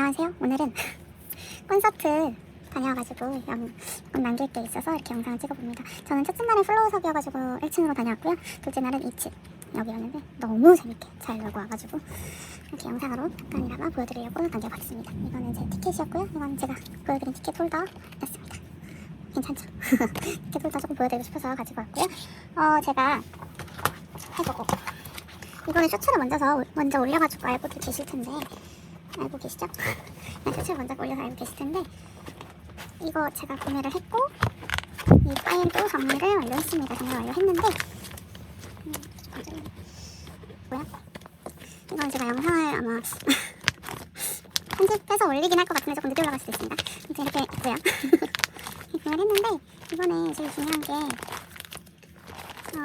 안녕하세요. 오늘은 콘서트 다녀와가지고 영, 조금 남길 게 있어서 이렇게 영상을 찍어봅니다. 저는 첫째 날에 플로우석이어가지고 1층으로 다녀왔고요. 둘째 날은 2층 여기였는데 너무 재밌게 잘 놀고 와가지고 이렇게 영상으로 잠깐이나마 보여드리려고 남겨봤습니다. 이거는 제 티켓이었고요. 이건 제가 보여드린 티켓 홀더였습니다. 괜찮죠? 티켓 홀더 조금 보여드리고 싶어서 가지고 왔고요. 어 제가 해보고 이거는 셔츠를 먼저서 먼저 올려가지고 알고도 계실 텐데 알고 계시죠? 네, 셔츠를 먼저 올려서 알고 계실 텐데 이거 제가 구매를 했고 이 파일도 정리를 완료했습니다. 정리 완료했는데 음, 뭐야? 이건 제가 영상을 아마 편집해서 올리긴 할 것 같은데 조금 늦게 올라갈 수도 있습니다. 아무튼 이렇게 있고요. 구매를 했는데 이번에 제일 중요한 게 어,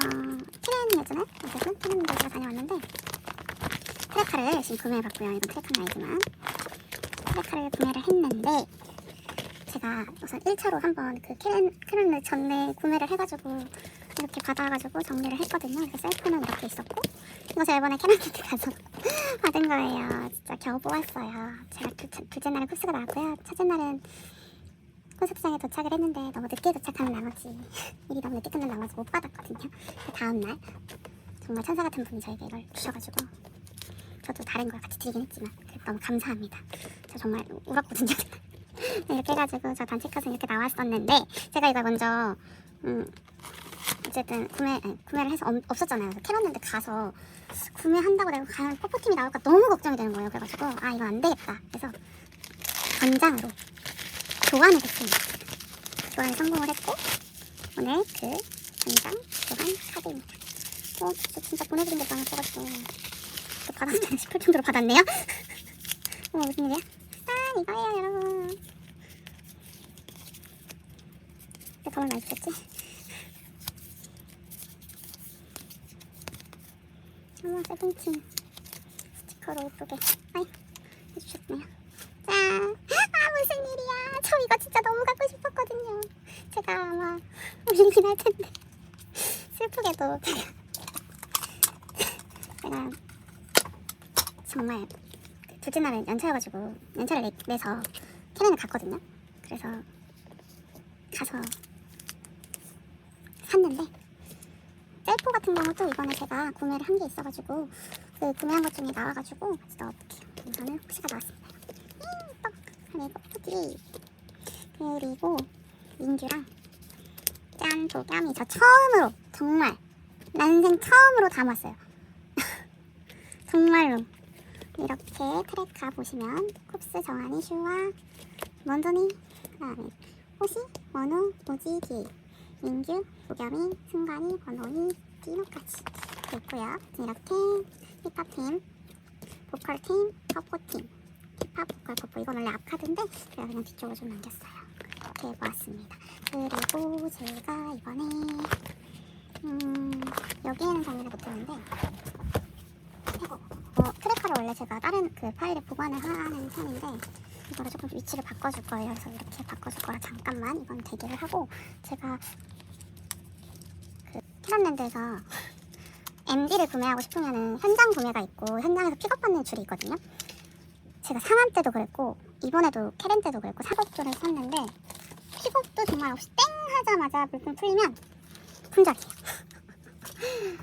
예전에 어쨌든 키렌 예전에 다녀왔는데 트레카를 지금 구매해봤고요. 이건 트레카는 아니지만 트레카를 구매를 했는데 제가 우선 1차로 한번 그 키렌을 전에 구매를 해가지고 이렇게 받아가지고 정리를 했거든요. 그래서 셀프는 이렇게 있었고 이거 제가 이번에 캐나다에 가서 받은 거예요. 진짜 겨우 뽑았어요. 제가 둘째, 둘째 날은 코스가 나왔고요. 첫째 날은 콘서트장에 도착을 했는데 너무 늦게 도착하는 나머지 일이 너무 늦게 끝난 나머지 못 받았거든요. 그 다음 날 정말 천사 같은 분이 저에게 이걸 주셔가지고 저도 다른 걸 같이 드리긴 했지만 너무 감사합니다. 저 정말 울었거든요. 이렇게 해가지고 저 단체 컷은 이렇게 나왔었는데 제가 이걸 먼저 음 어쨌든 구매 구매를 해서 엄- 없었잖아요. 캐럿랜드 가서 구매한다고 내가 과연 뽀뽀팀이 나올까 너무 걱정이 되는 거예요. 그래가지고 아 이거 안 되겠다. 그래서 전장으로 교환을 했습니다. 교환에 성공을 했고 오늘 그 전장 교환 카드입니다. 어, 저 진짜 보내드린 게 많았어가지고 또 받았나 싶을 정도로 받았네요. 어머 무슨 일이야? 아 이거예요 여러분. 내 돈을 많이 주셨지? 어머 세븐틴 스티커로 예쁘게 아이 해주셨네요. 짠! 아 무슨 일이야? 저 이거 진짜 너무 갖고 싶었거든요. 제가 아마 올리긴 할 텐데 슬프게도 제가 제가 정말 그 둘째 날은 연차여가지고 연차를 내, 내서 캐넨을 갔거든요. 그래서 가서 샀는데 셀프 같은 경우도 이번에 제가 구매를 한 게 있어가지고 그 구매한 것 중에 나와가지고 같이 넣어볼게요. 우선은 혹시가 나왔습니다. 음, 푸디 그리고 민규랑 짠 도겸이 저 처음으로 정말 난생 처음으로 담았어요. 정말로 이렇게 트레카 보시면 쿱스 정한이 슈와 원돈이 그다음에 호시 원우 오지기 민규 도겸이 승관이 원호이 디노까지 있고요. 이렇게 힙합팀 보컬팀 퍼포팀 힙합 보컬 퍼포 이건 원래 앞카드인데 제가 그냥 뒤쪽으로 좀 남겼어요. 이렇게 해보았습니다. 그리고 제가 이번에 음 여기에는 정리를 못했는데 어, 크레카를 원래 제가 다른 그 파일에 보관을 하는 편인데 이거를 조금 위치를 바꿔줄 거예요. 그래서 이렇게 바꿔줄 거라 잠깐만 이건 대기를 하고 제가 그 캐런랜드에서 MD를 구매하고 싶으면은 현장 구매가 있고 현장에서 픽업받는 줄이 있거든요. 제가 상암 때도 그랬고 이번에도 캐렌 때도 그랬고 사곡줄을 샀는데 픽업도 정말 없이 땡 하자마자 물품 풀리면 품절이에요.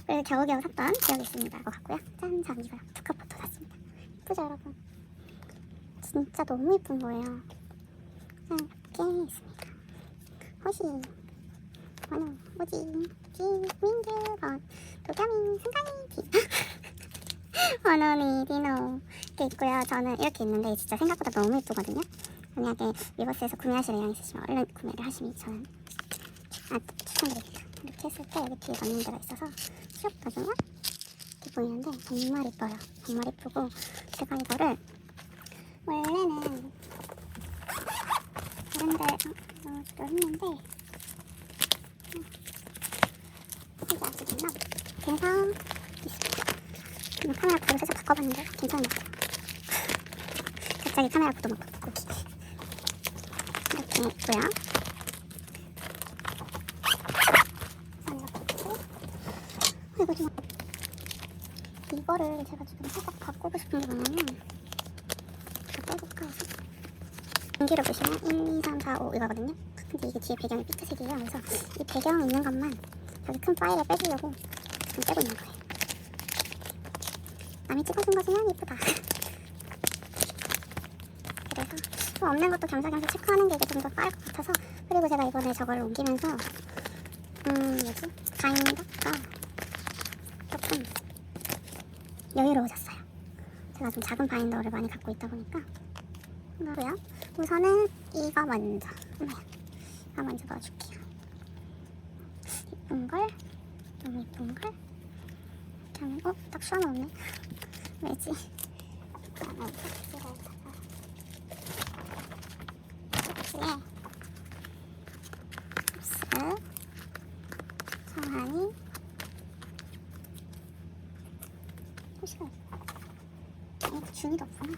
그래서 겨우겨우 샀던 기억이 있습니다. 이거 같고요. 짠, 전 이거 두컵부터 샀습니다. 예쁘죠, 여러분? 진짜 너무 예쁜 거예요. 짠, 이렇게 있습니다. 호시, 원우, 오지, 지, 민규, 건, 도겸이, 승관이, 비. 원원이, 디노 이렇게 있고요. 저는 이렇게 있는데 진짜 생각보다 너무 예쁘거든요. 만약에 위버스에서 구매하실 의향 있으시면 얼른 구매를 하시면 저는 아, 추천드립니다. 이렇게 했을 때 여기 뒤에 넣는 데가 있어서 시럽 넣어주면 이렇게 보이는데 정말 예뻐요. 정말 예쁘고 제가 이거를 원래는 다른 데 넣어주려 했는데 음, 이게 아직 있나? 그래서 있습니다. 음, 카메라 살짝 바꿔봤는데 괜찮은 것 같아요. 갑자기 카메라 구도 막 바꾸기 이렇게 있고요. 이거 좀 이거를 제가 지금 살짝 바꾸고 싶은 게 뭐냐면 다 빼볼까? 효과에서 공기를 보시면 1, 2, 3, 4, 5 이거거든요. 근데 이게 뒤에 배경이 핑크색이에요. 그래서 이 배경 있는 것만 저기 큰 파일에 빼주려고 지금 빼고 있는 거예요. 남이 찍어준 거지만 이쁘다. 그래서 뭐 없는 것도 겸사겸사 체크하는 게 이게 좀 더 빠를 것 같아서 그리고 제가 이번에 저걸 옮기면서 음 뭐지 바인더가 조금 여유로워졌어요. 제가 좀 작은 바인더를 많이 갖고 있다 보니까 그러고요. 우선은 이거 먼저 어머야 이거 먼저 넣어줄게요. 이쁜 걸 너무 이쁜 걸 이렇게 하면 어? 딱 없네 왜지? 그러면 여기다가 여기에 흡수 성한이 표시가 있어 아니 준이도 없구나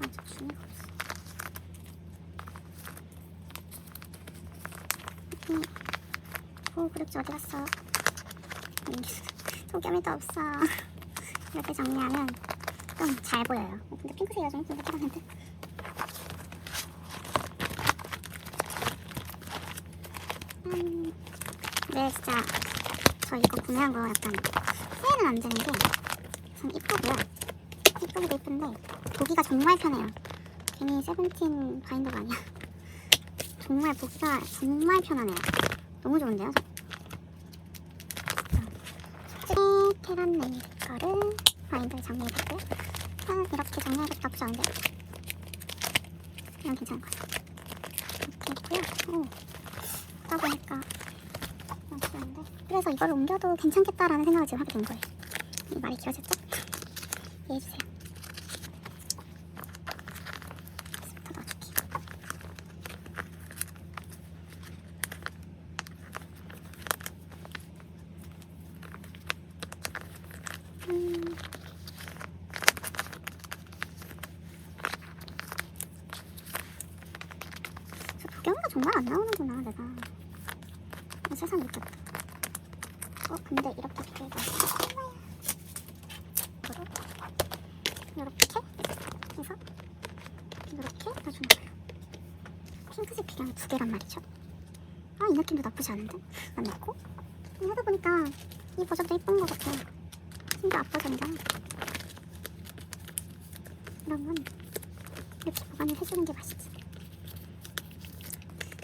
맞아 준이가 없어. 음. 오 그릇지 어디 갔어? 음, 도겸이도 없어. 이렇게 정리하면 좀 잘 보여요. 어, 근데 핑크색이 좀 이쁜데 파란색인데. 음, 네 진짜 저 이거 구매한 거 약간 후회는 안 되는 게 전 이쁘고요. 이쁘기도 이쁜데 보기가 정말 편해요. 괜히 세븐틴 바인더가 아니야. 정말 보기가 정말 편하네요. 너무 좋은데요? 저 네, 테란 네일 거를 바인더에 정리해봤고요. 아, 이렇게 정리해도 나쁘지 않은데 이건 괜찮은 것 같아요. 이렇게 있고요. 오, 하다 보니까 그래서 이걸 옮겨도 괜찮겠다라는 생각을 지금 하게 된 거예요. 이 말이 길어졌죠? 넣어줄게요 음. 저 도경이가 정말 안 나오는구나 내가. 어, 세상 못됐다 어 근데 이렇게 이렇게 해서 이렇게 넣어주는 거예요 핑크색 배경이 두 개란 말이죠. 아 이 느낌도 나쁘지 않은데? 안 넣고? 하다 보니까 이 버전도 이쁜 것 같아 진짜 앞버전이잖아 그러면 이렇게 보관을 해주는 게 맛있지.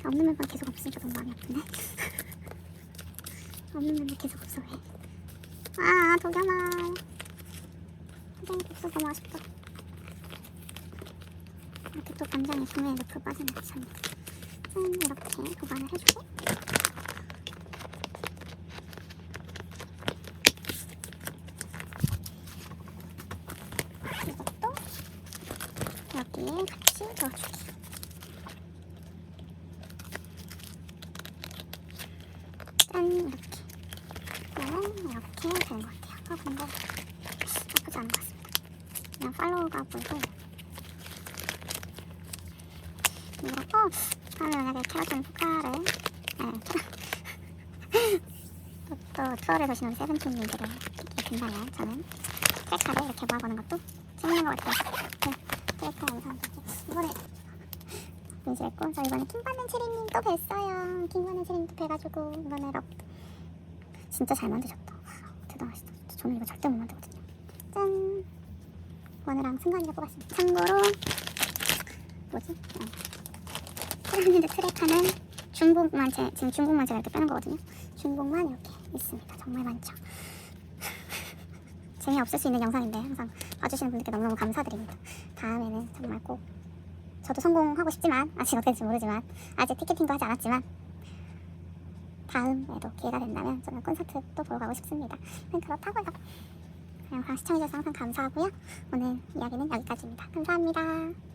없는 멤버 계속 없으니까 너무 마음이 아프네. 없는 멤버 계속 없어. 왜? 아 도겸아. 간장이 없어 너무 아쉽다. 이렇게 또 간장에 중요한 루프 빠지는 참 짠, 이렇게 보관을 해주고 이것도 여기에 같이 넣어줄게요 짠 이렇게 그러면 이렇게 되는 것 같아요 어 근데 나쁘지 않은 것 같습니다 그냥 팔로우가 보이고 그리고 만약에 캐러준 효과를. 네. 또, 또 투어를 보시는 세븐틴님들을 이렇게 된다면 저는 셀카를 이렇게 모아보는 것도 재밌는 것 같아요. 네, 셀카 영상 이번에 인지했고 저 이번에 킹받는 체리님 또 뵀어요. 킹받는 체리님 또 뵈가지고 이번에 럭 진짜 잘 만드셨다. 대단하시다. 저는 이거 절대 못 만들거든요. 짠. 원우랑 승관이가 뽑았습니다. 참고로 뭐지? 어. 피라미드 트랙하는 중복만 제, 지금 중복만 제가 이렇게 빼는 거거든요 중복만 이렇게 있습니다 정말 많죠 재미없을 수 있는 영상인데 항상 봐주시는 분들께 너무너무 감사드립니다 다음에는 정말 꼭 저도 성공하고 싶지만 아직 어떻게 될지 모르지만 아직 티켓팅도 하지 않았지만 다음에도 기회가 된다면 저는 콘서트 또 보러 가고 싶습니다. 그냥 그렇다고요. 영상 시청해주셔서 항상 감사하고요. 오늘 이야기는 여기까지입니다. 감사합니다.